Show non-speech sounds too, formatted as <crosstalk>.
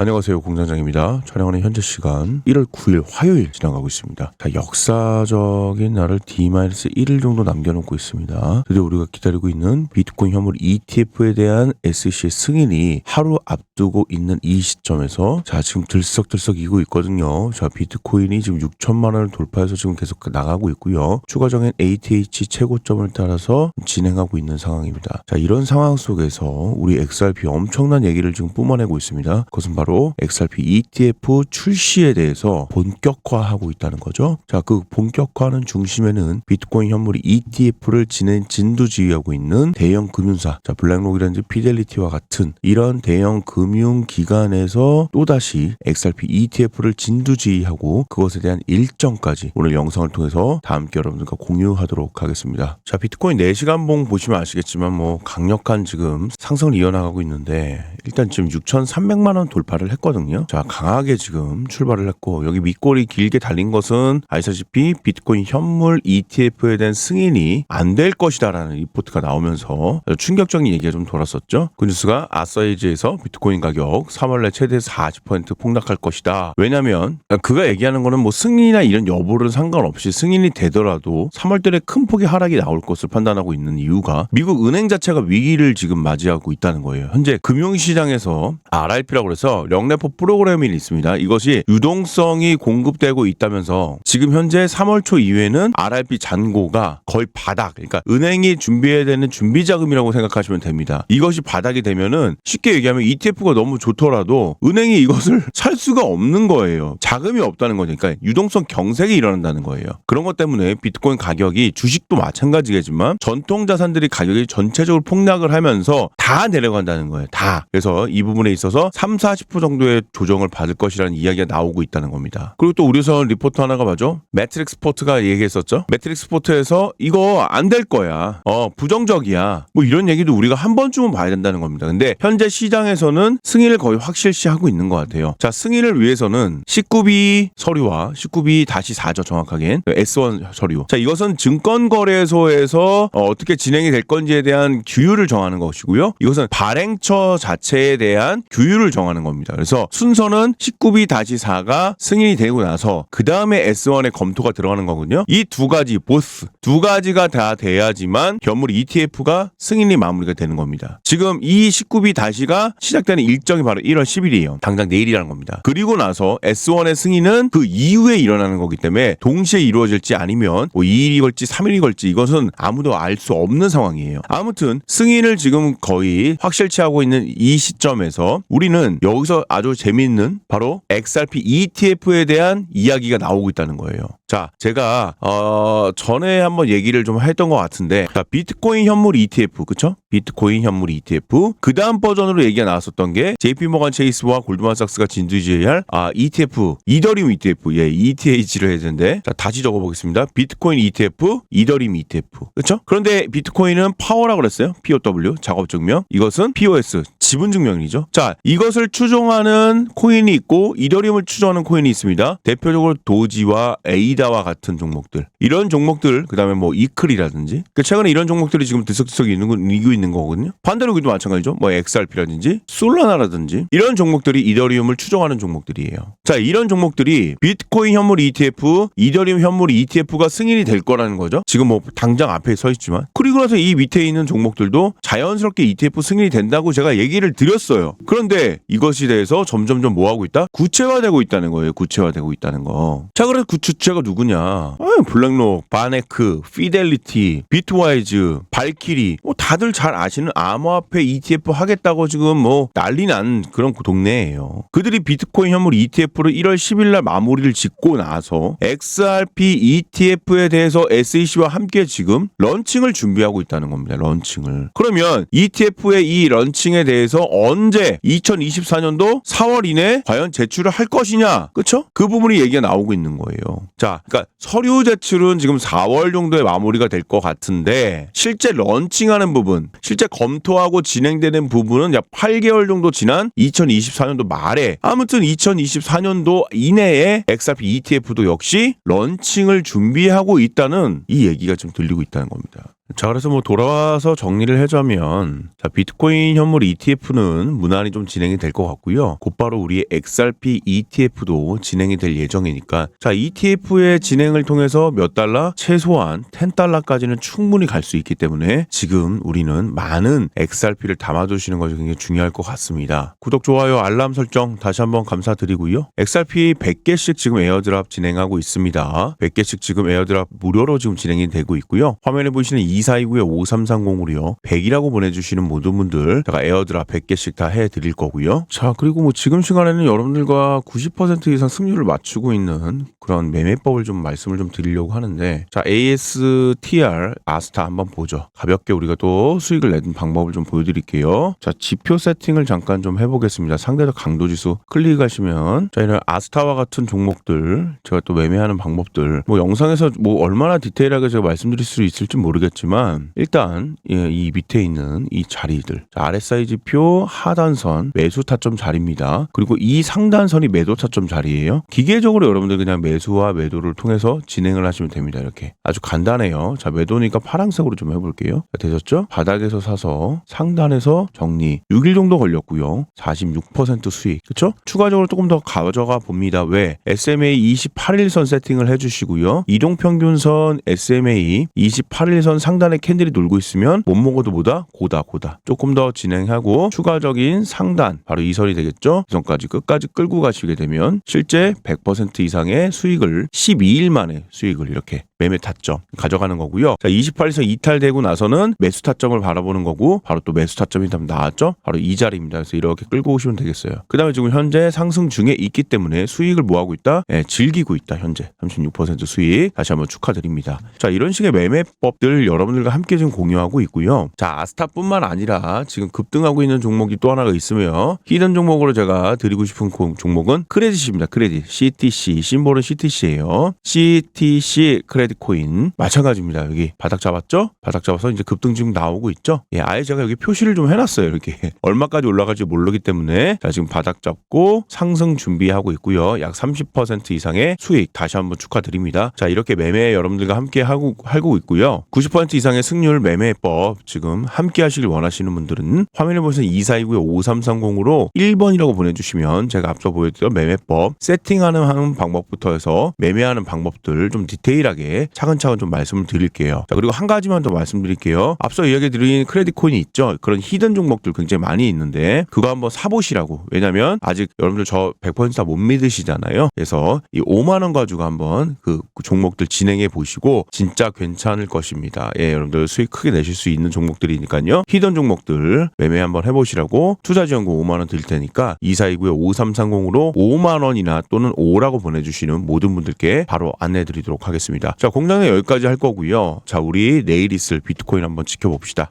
안녕하세요 공장장입니다. 촬영하는 현재 시간 1월 9일 화요일 지나가고 있습니다. 자, 역사적인 날을 D-1일 정도 남겨놓고 있습니다. 드디어 우리가 기다리고 있는 비트코인 현물 ETF에 대한 SEC의 승인이 하루 앞두고 있는 이 시점에서 자 지금 들썩들썩 이고 있거든요. 자 비트코인이 지금 6천만 원을 돌파해서 지금 계속 나가고 있고요. 추가적인 ATH 최고점을 따라서 진행하고 있는 상황입니다. 자 이런 상황 속에서 우리 XRP 엄청난 얘기를 지금 뿜어내고 있습니다. 그것은 바로 XRP ETF 출시에 대해서 본격화하고 있다는 거죠. 자, 그 본격화하는 중심에는 비트코인 현물 ETF를 진행 진두지휘하고 있는 대형 금융사, 자, 블랙록이라든지 피델리티와 같은 이런 대형 금융 기관에서 또다시 XRP ETF를 진두지휘하고 그것에 대한 일정까지 오늘 영상을 통해서 다 함께 여러분들과 공유하도록 하겠습니다. 자, 비트코인 4시간 봉 보시면 아시겠지만 뭐 강력한 지금 상승을 이어나가고 있는데 일단 지금 6,300만 원 돌파 를 했거든요. 자, 강하게 지금 출발을 했고 여기 밑골이 길게 달린 것은 아시다시피 비트코인 현물 ETF에 대한 승인이 안 될 것이다라는 리포트가 나오면서 충격적인 얘기가 좀 돌았었죠. 그 뉴스가 아사이즈에서 비트코인 가격 3월 내 최대 40% 폭락할 것이다. 왜냐면 그가 얘기하는 거는 뭐 승인이나 이런 여부를 상관없이 승인이 되더라도 3월 달에 큰 폭의 하락이 나올 것을 판단하고 있는 이유가 미국 은행 자체가 위기를 지금 맞이하고 있다는 거예요. 현재 금융시장에서 RRP라고 해서 령레포 프로그램이 있습니다. 이것이 유동성이 공급되고 있다면서 지금 현재 3월 초 이후에는 RRP 잔고가 거의 바닥, 그러니까 은행이 준비해야 되는 준비 자금이라고 생각하시면 됩니다. 이것이 바닥이 되면은 쉽게 얘기하면 ETF가 너무 좋더라도 은행이 이것을 <laughs> 살 수가 없는 거예요. 자금이 없다는 거니까 유동성 경색이 일어난다는 거예요. 그런 것 때문에 비트코인 가격이 주식도 마찬가지겠지만 전통 자산들이 가격이 전체적으로 폭락을 하면서 다 내려간다는 거예요. 다. 그래서 이 부분에 있어서 3, 40% 정도의 조정을 받을 것이라는 이야기가 나오고 있다는 겁니다. 그리고 또 우리선 리포트 하나가 맞죠? 매트릭스 포트가 얘기했었죠. 매트릭스 포트에서 이거 안 될 거야. 어, 부정적이야. 뭐 이런 얘기도 우리가 한 번쯤은 봐야 된다는 겁니다. 근데 현재 시장에서는 승인을 거의 확실시하고 있는 것 같아요. 자, 승인을 위해서는 19B 서류와 19B 다시 4죠, 정확하게. S1 서류. 자, 이것은 증권거래소에서 어, 어떻게 진행이 될 건지에 대한 규율을 정하는 것이고요. 이것은 발행처 자체에 대한 규율을 정하는 겁니다. 그래서 순서는 19B-4가 승인이 되고 나서 그 다음에 S1에 검토가 들어가는 거거든요. 이 두 가지 보스 두 가지가 다 돼야지만 현물 ETF가 승인이 마무리가 되는 겁니다. 지금 이 19B-가 시작되는 일정이 바로 1월 10일이에요. 당장 내일이라는 겁니다. 그리고 나서 S1의 승인은 그 이후에 일어나는 거기 때문에 동시에 이루어질지 아니면 뭐 2일이 걸지 3일이 걸지 이것은 아무도 알 수 없는 상황이에요. 아무튼 승인을 지금 거의 확실치 하고 있는 이 시점에서 우리는 여기서 아주 재미있는 바로 XRP ETF에 대한 이야기가 나오고 있다는 거예요. 자, 제가 어 전에 한번 얘기를 좀 했던 것 같은데, 자, 비트코인 현물 ETF, 그쵸? 비트코인 현물 ETF. 그 다음 버전으로 얘기가 나왔었던 게 JP모간 체이스와 골드만삭스가 진두지휘할 아 ETF, 이더리움 ETF, 예, ETH를 해야 되는데, 자, 다시 적어보겠습니다. 비트코인 ETF, 이더리움 ETF, 그쵸? 그런데 비트코인은 파워라고 그랬어요. POW 작업 증명. 이것은 POS 지분 증명이죠. 자, 이것을 추종하는 코인이 있고 이더리움을 추종하는 코인이 있습니다. 대표적으로 도지와 에이 다와 같은 종목들. 이런 종목들, 그다음에 뭐 이클이라든지. 그 최근에 이런 종목들이 지금 들썩들썩 있는 건 이기고 있는 거거든요. 반대로 여기도 마찬가지죠. 뭐 XRP라든지 솔라나라든지 이런 종목들이 이더리움을 추종하는 종목들이에요. 자, 이런 종목들이 비트코인 현물 ETF, 이더리움 현물 ETF가 승인이 될 거라는 거죠. 지금 뭐 당장 앞에 서 있지만. 그리고 나서 이 밑에 있는 종목들도 자연스럽게 ETF 승인이 된다고 제가 얘기를 드렸어요. 그런데 이것이 대해서 점점점 뭐 하고 있다? 구체화되고 있다는 거예요. 구체화되고 있다는 거. 자, 그래서 그 주체가 누구냐? 아, 블랙록, 바네크, 피델리티, 비트와이즈, 발키리, 뭐 다들 잘 아시는 암호화폐 ETF 하겠다고 지금 뭐 난리 난 그런 동네예요. 그들이 비트코인 현물 ETF를 1월 10일 날 마무리를 짓고 나서 XRP ETF에 대해서 SEC와 함께 지금 런칭을 준비하고 있다는 겁니다. 런칭을. 그러면 ETF의 이 런칭에 대해서 언제 2024년도 4월 이내 과연 제출을 할 것이냐? 그쵸? 그 부분이 얘기가 나오고 있는 거예요. 자, 그러니까 서류 제출은 지금 4월 정도에 마무리가 될 것 같은데 실제 런칭하는 부분, 실제 검토하고 진행되는 부분은 약 8개월 정도 지난 2024년도 말에 아무튼 2024년도 이내에 XRP ETF도 역시 런칭을 준비하고 있다는 이 얘기가 좀 들리고 있다는 겁니다. 자, 그래서 뭐 돌아와서 정리를 해자면, 자, 비트코인 현물 ETF는 무난히 좀 진행이 될 것 같고요. 곧바로 우리의 XRP ETF도 진행이 될 예정이니까, 자, ETF의 진행을 통해서 몇 달러? 최소한 10달러까지는 충분히 갈 수 있기 때문에 지금 우리는 많은 XRP를 담아 두시는 것이 굉장히 중요할 것 같습니다. 구독, 좋아요, 알람 설정 다시 한번 감사드리고요. XRP 100개씩 지금 에어드랍 진행하고 있습니다. 100개씩 지금 에어드랍 무료로 지금 진행이 되고 있고요. 화면에 보시는 2429에 5330으로요. 100이라고 보내주시는 모든 분들 제가 에어드랍 100개씩 다 해드릴 거고요. 자 그리고 뭐 지금 시간에는 여러분들과 90% 이상 승률을 맞추고 있는 그런 매매법을 좀 말씀을 좀 드리려고 하는데 자 ASTR 아스타 한번 보죠. 가볍게 우리가 또 수익을 내는 방법을 좀 보여드릴게요. 자 지표 세팅을 잠깐 좀 해보겠습니다. 상대적 강도 지수 클릭하시면 자 이런 아스타와 같은 종목들 제가 또 매매하는 방법들 뭐 영상에서 뭐 얼마나 디테일하게 제가 말씀드릴 수 있을지 모르겠지만 일단 예, 이 밑에 있는 이 자리들 자, RSI 지표 하단선 매수 타점 자리입니다. 그리고 이 상단선이 매도 타점 자리예요. 기계적으로 여러분들 그냥 매수와 매도를 통해서 진행을 하시면 됩니다. 이렇게 아주 간단해요. 자 매도니까 파란색으로 좀 해볼게요. 자, 되셨죠? 바닥에서 사서 상단에서 정리 6일 정도 걸렸고요. 46% 수익 그렇죠? 추가적으로 조금 더 가져가 봅니다. 왜? SMA 28일선 세팅을 해주시고요. 이동평균선 SMA 28일선 상단 에 캔들이 놀고 있으면 못 먹어도 보다 고다 고다 조금 더 진행하고 추가적인 상단 바로 이 선이 되겠죠. 이 선까지 끝까지 끌고 가시게 되면 실제 100% 이상의 수익을 12일 만에 수익을 이렇게 매매 타점 가져가는 거고요. 자, 28에서 이탈되고 나서는 매수 타점을 바라보는 거고 바로 또 매수 타점이 다 나왔죠. 바로 이 자리입니다. 그래서 이렇게 끌고 오시면 되겠어요. 그 다음에 지금 현재 상승 중에 있기 때문에 수익을 뭐 하고 있다? 예, 즐기고 있다. 현재 36% 수익 다시 한번 축하드립니다. 자, 이런 식의 매매법들 여러분 들과 함께 지금 공유하고 있고요. 자, 아스타뿐만 아니라 지금 급등하고 있는 종목이 또 하나가 있으며 히든 종목으로 제가 드리고 싶은 공- 종목은 크레딧입니다. 크레딧 CTC 심볼은 CTC예요. CTC 크레딧 코인 마찬가지입니다. 여기 바닥 잡았죠? 바닥 잡아서 이제 급등 지금 나오고 있죠? 예, 아예 제가 여기 표시를 좀 해놨어요. 이렇게 <laughs> 얼마까지 올라갈지 모르기 때문에 자 지금 바닥 잡고 상승 준비하고 있고요. 약 30% 이상의 수익 다시 한번 축하드립니다. 자 이렇게 매매 여러분들과 함께 하고 하고 있고요. 90% 이상의 승률 매매법 지금 함께 하시길 원하시는 분들은 화면에 보시는 2429에 5330으로 1번이라고 보내주시면 제가 앞서 보여드렸던 매매법 세팅하는 하는 방법부터 해서 매매하는 방법들 좀 디테일하게 차근차근 좀 말씀을 드릴게요. 자 그리고 한 가지만 더 말씀드릴게요. 앞서 이야기 드린 크레딧 코인이 있죠. 그런 히든 종목들 굉장히 많이 있는데 그거 한번 사보시라고. 왜냐면 아직 여러분들 저 100%다 못 믿으시잖아요. 그래서 이 5만 원 가지고 한번 그 종목들 진행해 보시고 진짜 괜찮을 것입니다. 예, 여러분들 수익 크게 내실 수 있는 종목들이니까요. 히든 종목들 매매 한번 해보시라고 투자 지원금 5만 원 드릴 테니까 2429에 5330으로 5만 원이나 또는 5라고 보내주시는 모든 분들께 바로 안내드리도록 하겠습니다. 자, 공장은 여기까지 할 거고요. 자, 우리 내일 있을 비트코인 한번 지켜봅시다.